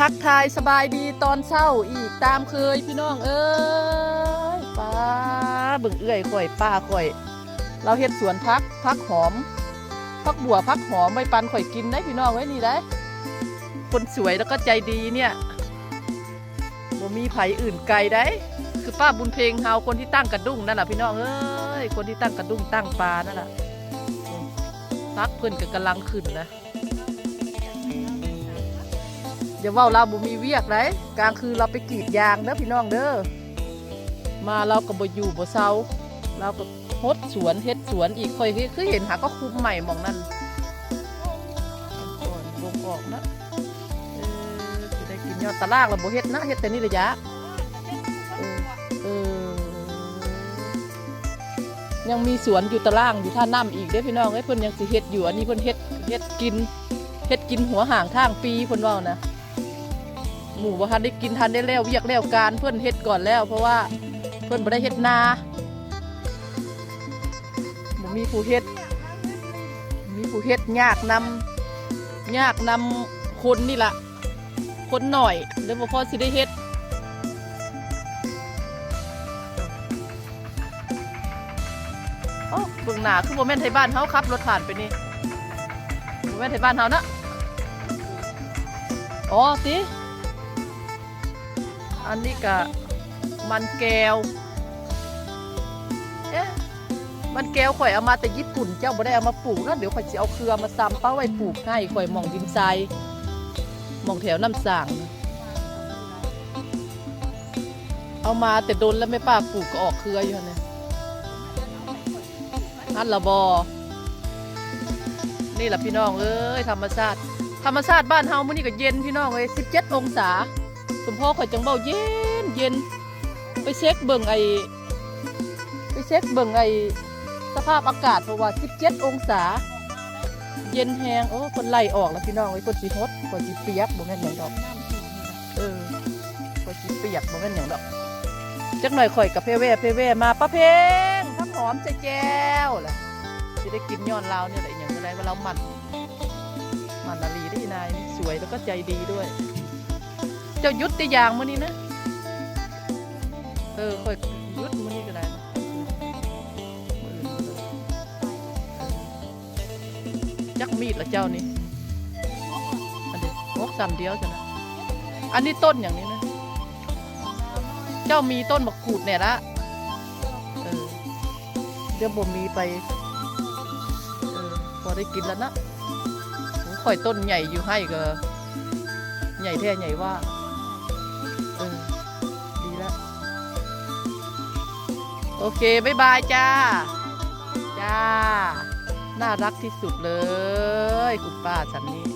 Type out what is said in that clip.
ทักทายสบายดีตอนเช้าอีกตามเคยพี่น้องเอ้ยป้าเบิ่งเอื้อยข่อยป้าข่อย เราเฮ็ดสวนพักพักหอมพักบัวพักหอมใบปันข่อยกินได้พี่น้องไว้นี่ได้คนสวยแล้วก็ใจดีเนี่ยบ่มีไผอื่นไกลได้คือป้าบุญเพลงเฮาคนที่ตั้งกระดุ้งนั่นแหละพี่น้องเอ้ยคนที่ตั้งกระดุ้งตั้งปลานั่นแหละพักเพิ่นก็กำลังขึ้นนะ อย่าเว่าเราบ่มีเวียกไรกลางคืนเราไปกรีดยางเด้อพี่น้องเด้อมาเราก็บ่อยู่บ่เซาเราก็ฮดสวนเฮ็ดสวนอีกค่อยคือเห็นหาก็คุ้มใหม่หมองนั่นก่อนลงออกนะเออสิได้กินยอดตะลากแล้วบ่เฮ็ดนะเฮ็ดแต่นี่ระยะเออเออยังมีสวนอยู่ตะล่างอยู่ท่าน้ำอีกเด้พี่น้องเอ้เพิ่นยังสิเฮ็ดอยู่อันนี้เพิ่นเฮ็ดเฮ็ดกินเฮ็ดกินหัวห่างทางปีเพิ่นเว้านะ หมูบ่ทันได้กินทันได้แล้วเวียกแล้วการเพื่อนเฮ็ดก่อนแล้ว เพราะว่าเพื่อนบ่ได้เฮ็ดนาบ่มีผู้เฮ็ด มีผู้เฮ็ดยากนำยากนำคนนี่ล่ะคนหน่อยเดี๋ยวบ่พอสิได้เฮ็ดโอ้เบิ่งหน้าคือบ่แม่นไทยบ้านเฮาขับรถผ่านไปนี่บ่แม่นไทยบ้านเฮานะอ๋อติ อันนี้กะมันแก้ว เอ๊ะ มันแก้วข่อยเอามาแต่ญี่ปุ่น เจ้าบ่ได้เอามาปลูกนะเดี๋ยวข่อยจะเอาเครือมาซ้ำป้าไว้ปลูกให้ข่อยมองดินทรายมองแถวน้ำสาง เอามาแต่โดนแล้วไม่ป้าปลูกก็ออกเครืออยู่หั่นเนี่ยอันละบอนี่แหละพี่น้องเอ้ยธรรมชาติ ธรรมชาติบ้านเฮามื้อนี้ก็เย็นพี่น้องเอ้ย17 องศา มพ่อข่อยจังเบาเย็นเย็นไปเช็คเบิ่งไอไปเช็คเบิ่งไอสภาพอากาศเพราะว่า 17 องศา เย็นแฮงโอ้คนไล่ออกแล้วพี่น้องไอ้คนสีฮดคนสีเปียกบ่แม่นหยังดอกเออคนสีเปียกบ่แม่นหยังดอกจักหน่อยข่อยกับเพเว่เพเว่มาป้าเพงพักหอมใจแก้วแหละจะได้กินย้อนลาวเนี่ยแหละอย่างไรว่าเรามันมันนาลีได้นายนี่สวยแล้วก็ใจดีด้วย เจ้ายุดติยางมื้อนี้นะเออค่อยยุดมื้อนี้ก็ได้นะมื้ออื่นก็ได้จักมีดละเจ้านี่อันเดียวโอ้สามเดียวจ้ะนะอันนี้ต้นอย่างนี้นะ เจ้ามีต้นมะกรูดเนี่ยละเออเดี๋ยวบ่มีไปเออพอได้กินแล้วนะข่อยต้นใหญ่อยู่ให้ก็ ใหญ่แท้ใหญ่ว่า โอเคบ๊ายบายจ้า จ้า น่ารักที่สุดเลย คุณป้าฉันนี่